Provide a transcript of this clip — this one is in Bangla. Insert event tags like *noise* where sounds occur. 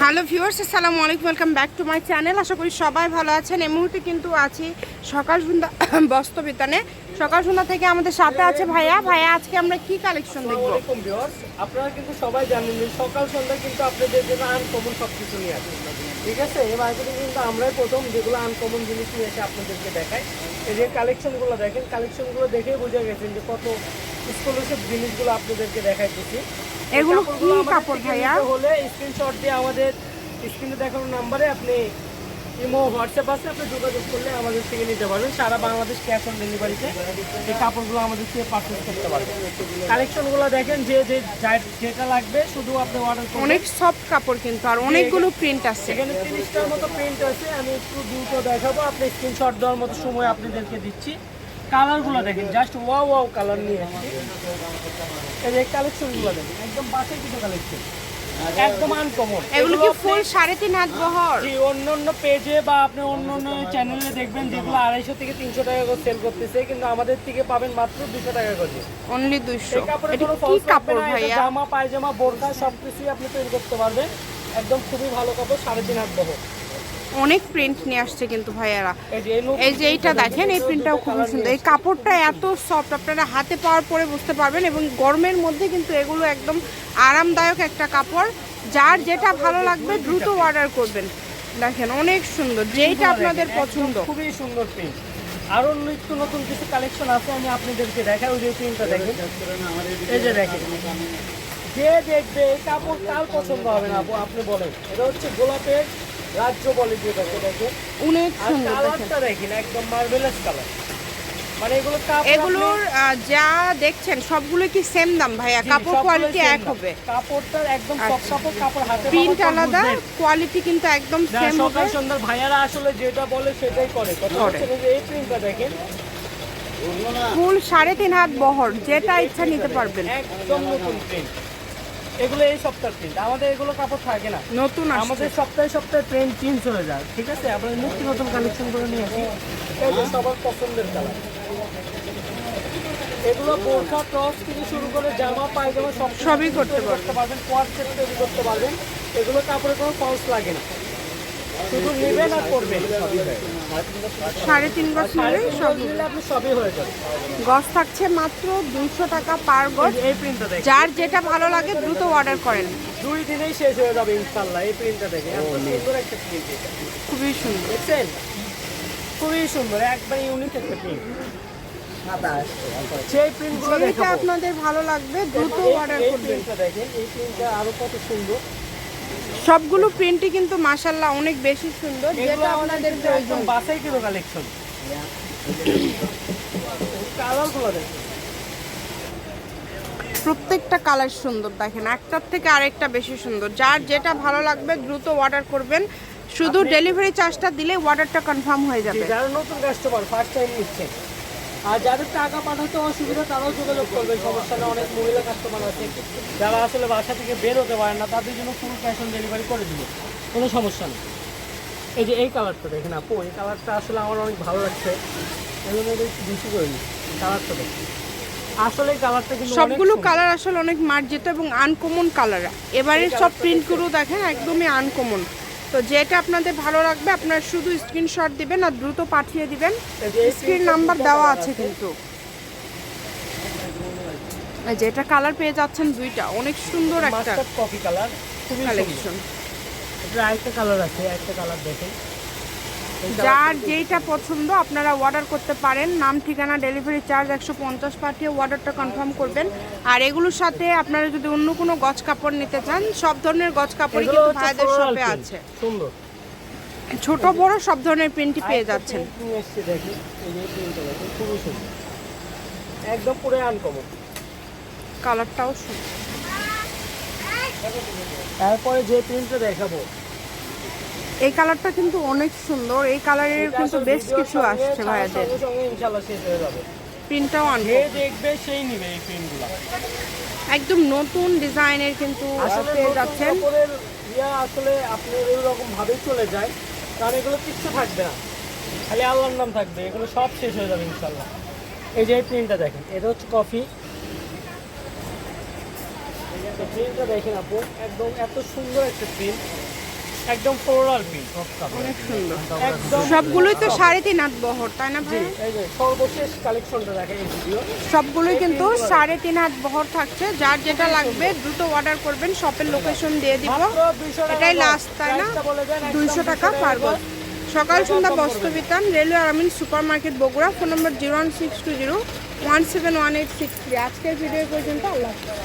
হ্যালো ভিউয়ার্স, আসসালামু আলাইকুম, welcome back to my channel. আশা করি সবাই ভালো আছেন। এই মুহূর্তে কিন্তু আছি সকাল সন্ধ্যা *coughs* বস্ত্রবিতানে সকাল সন্ধ্যা থেকে আমাদের সাথে আছে ভাইয়া। ভাইয়া, আজকে আমরা কি কালেকশন দেখব? আপনারা কিন্তু সবাই জানেন যে সকাল সন্ধ্যা কিন্তু আপনাদের জন্য আনকমন সব কিছু নিয়ে আসে। ঠিক আছে? এই মার্কেটে কিন্তু আমরাই প্রথম যেগুলো আনকমন জিনিস নিয়ে এসে আপনাদেরকে দেখাই। এই যে কালেকশনগুলো দেখেন কালেকশনগুলো দেখেই বোঝা গেছেন যে কত এক্সক্লুসিভ জিনিসগুলো আপনাদেরকে দেখাইতেছি। এগুলো কি কাপড় ভাইয়া? হলে স্ক্রিনশট দিয়ে আমাদের স্ক্রিনে দেখানো নাম্বারে আপনি ইমো হোয়াটসঅ্যাপ আছে আপনি যোগাযোগ করলে আমাদের থেকে নিতে পারবেন। সারা বাংলাদেশ ক্যাশ অন ডেলিভারিতে এই কাপড়গুলো আমাদের থেকে পারচেস করতে পারবেন। কালেকশনগুলো দেখেন যে যে যেটা লাগবে শুধু আপনি অর্ডার করবেন। অনেক সফট কাপড় কিন্তু আর অনেকগুলো প্রিন্ট আছে। এখানে তিরিশটার মতো প্রিন্ট আছে আমি একটু দ্রুত দেখাবো আপনি স্ক্রিনশট দেওয়ার মতো সময় আপনাদেরকে দিচ্ছি। কালারগুলো দেখেন জাস্ট ওয়াও ওয়াও কালার নিয়ে এসেছি। এই যে কালেকশনগুলো দেখেন একদম কিছু কালেকশন একদম আনকমন এগুলো কি ফুল সাড়ে তিন হাত বহর? জি অন্য অন্য পেজে বা আপনি অন্য অন্য চ্যানেলে দেখবেন যেগুলো আড়াইশো থেকে তিনশো টাকা করে সেল করতেছে কিন্তু আমাদের থেকে পাবেন মাত্র দুশো টাকা করে। অনলি কাপড়ে কোনো ফলস কাপড় কাপড় ভাইয়া? জামা পায়জামা বোরকা সবকিছুই আপনি তৈরি করতে পারবেন। একদম খুবই ভালো কাপড় সাড়ে তিন হাত বহর। অনেক প্রিন্ট নিয়ে আসছে কিন্তু ভাইয়ারা। এই যে এইটা দেখেন এই প্রিন্টটাও খুব সুন্দর। এই কাপড়টা এত সফট আপনারা হাতে পাওয়ার পরে বুঝতে পারবেন এবং গরমের মধ্যে কিন্তু এগুলো একদম আরামদায়ক একটা কাপড়। যার যেটা ভালো লাগবে দ্রুত অর্ডার করবেন। দেখেন অনেক সুন্দর যেইটা আপনাদের পছন্দ। খুবই সুন্দর প্রিন্ট আরও নিত্য নতুন কিছু কালেকশন আছে আমি আপনাদেরকে দেখাই ওই যে প্রিন্টটা দেখেন। এই যে দেখেন। যে দেখবে এই কাপড় কার পছন্দ হবে না আপনি বলেন। এটা হচ্ছে গোলাপের রাজ্য বলে যেটাকে দেখেন অনেক সুন্দর কালারটা দেখেন। একদম মার্বেলাস কালার মানে এগুলো এগুলোর যা দেখছেন সবগুলো কি সেম দাম ভাইয়া? কাপড় কোয়ালিটি এক হবে। কাপড়টা একদম সব আচ্ছা। কাপড় কাপড় হাতে প্রিন্ট আলাদা কোয়ালিটি কিন্তু একদম সেম হবে সকাল সন্ধ্যার ভাইয়ারা আসলে যেটা বলে সেটাই করে। কথা হচ্ছে এই প্রিন্টটা দেখেন। ফুল সাড়ে তিন হাত বহর যেটা ইচ্ছা নিতে পারবেন। একদম নতুন প্রিন্ট এগুলো এই সপ্তাহের প্রিন্ট আমাদের এগুলো কাপড় থাকে না। নতুন আমাদের সপ্তাহে সপ্তাহে ট্রেন্ড চেঞ্জ হয়ে যায় ঠিক আছে? আমরা নতুন নতুন কালেকশন করে নিয়ে আসি। এগুলো সবার পছন্দের কালার এগুলো বোরখা টস থেকে শুরু করে জামা পায়জামা সব সবই করতে পারবেন। কোয়ার সেট তৈরি করতে পারবেন। এগুলো কাপড়ে কোনো ফলস লাগে না। শুধু নেবেন আর করবেন? সাড়ে তিন গজ সব নিলে আপনি সবই হয়ে যাবে। গজ থাকছে মাত্র দুইশো টাকা পার গজ। এই প্রিন্টটা যার যেটা ভালো লাগে দ্রুত অর্ডার করেন। দুই দিনেই শেষ হয়ে যাবে ইনশাল্লাহ এই প্রিন্টটা দেখে সুন্দর একটা প্রিন্ট খুবই সুন্দর। দেখছেন? খুবই সুন্দর একবার ইউনিক একটা প্রিন্ট সেই প্রিন্টগুলো আপনাদের ভালো লাগবে দ্রুত অর্ডার করবেন। প্রিন্টটা দেখেন এই প্রিন্টটা আরও কত সুন্দর। সবগুলো প্রিন্টই কিন্তু মাসাল্লাহ অনেক বেশি সুন্দর যেটা আপনাদের প্রয়োজন। বাসাই কিলো কালেকশন কালারগুলো দেখেন প্রত্যেকটা কালার সুন্দর দেখেন একটার থেকে আরেকটা বেশি সুন্দর। যার যেটা ভালো লাগবে দ্রুত অর্ডার করবেন। শুধু ডেলিভারি চার্জটা দিলে অর্ডারটা কনফার্ম হয়ে যাবে। যারা নতুন কাস্টমার ফার্স্ট টাইম নিচ্ছে আর যাদের টাকা পাঠাতে অসুবিধা তারাও যোগাযোগ করবে সমস্যা নেই অনেক মহিলা কাস্টমার আছে। যারা আসলে বাসা থেকে বের হতে পারে না তাদের জন্য ফুল ক্যাশ অন ডেলিভারি করে দিব কোনো সমস্যা নেই। এই যে এই কালারটা দেখেন আপু এই কালারটা আসলে আমার অনেক ভালো লাগছে। এই জন্য এটা একটু বেশি করে নিই কালারটা দেখেন। আসলে এই কালারটা কিন্তু সবগুলো কালার আসলে অনেক মার্জিত এবং আনকমন কালার এবারে সব প্রিন্টগুলো দেখেন। একদমই আনকমন তো যেটা আপনাদের ভালো লাগবে আপনারা শুধু স্ক্রিনশট দিবেন আর দ্রুত পাঠিয়ে দিবেন। স্ক্রিন নাম্বার দেওয়া আছে কিন্তু। যেটা কালার পেয়ে যাচ্ছেন দুইটা অনেক সুন্দর একটা কপি কালার খুব ভালো কালেকশন এটা একটা কালার আছে একটা কালার দেখেন। যার যেইটা পছন্দ আপনারা অর্ডার করতে পারেন। নাম ঠিকানা ডেলিভারি চার্জ একশো পঞ্চাশ পাঠিয়ে অর্ডারটা কনফার্ম করবেন। আর এগুলোর সাথে আপনারা যদি অন্য কোনো গজ কাপড় নিতে চান সব ধরনের গজ কাপড় কিন্তু ভাইদের শপে আছে। সুন্দর। ছোট বড় সব ধরনের প্রিন্টই পেয়ে যাচ্ছেন। একদম পুরো আনকমন কালারটাও সুন্দর। তারপরে যে প্রিন্টটা দেখাবো এই কালারটা কিন্তু অনেক সুন্দর। এই কালারের কিন্তু বেশ কিছু আসছে ভাইয়াদের। হয়ে প্রিন্টটাও আনকমন দেখবে সেই নিবে এই প্রিন্টগুলো একদম নতুন ডিজাইনের কিন্তু আসলে পেয়ে যাচ্ছেন। আসলে আপনি এরকম ভাবেই চলে যায় কারণ এগুলো কিচ্ছু থাকবে না। খালি আল্লাহর নাম থাকবে এগুলো সব শেষ হয়ে যাবে ইনশাল্লাহ এই যে এই প্রিন্টটা দেখেন এটা হচ্ছে কফি। প্রিন্টটা দেখেন আপু একদম এত সুন্দর একটা প্রিন্ট একদম ফ্লোরাল প্রিন্ট অনেক সুন্দর। সবগুলোই তো সাড়ে তিন হাত বহর তাই না ভাই? সর্বশেষ কালেকশনটা দেখেন এই ভিডিও সবগুলোই কিন্তু সাড়ে তিন হাত বহর থাকছে। যার যেটা লাগবে দ্রুত অর্ডার করবেন শপের লোকেশন দিয়ে দিব। মাত্র 200 টাকা এটাই লাস্ট তাই না? দুইশো টাকা 200 পার Sakal Sandhya Bastra Bitan railway আরামিন super market Bogura phone number zero one six two zero one seven one eight six three আজকের ভিডিও পর্যন্ত আল্লাহ হাফেজ।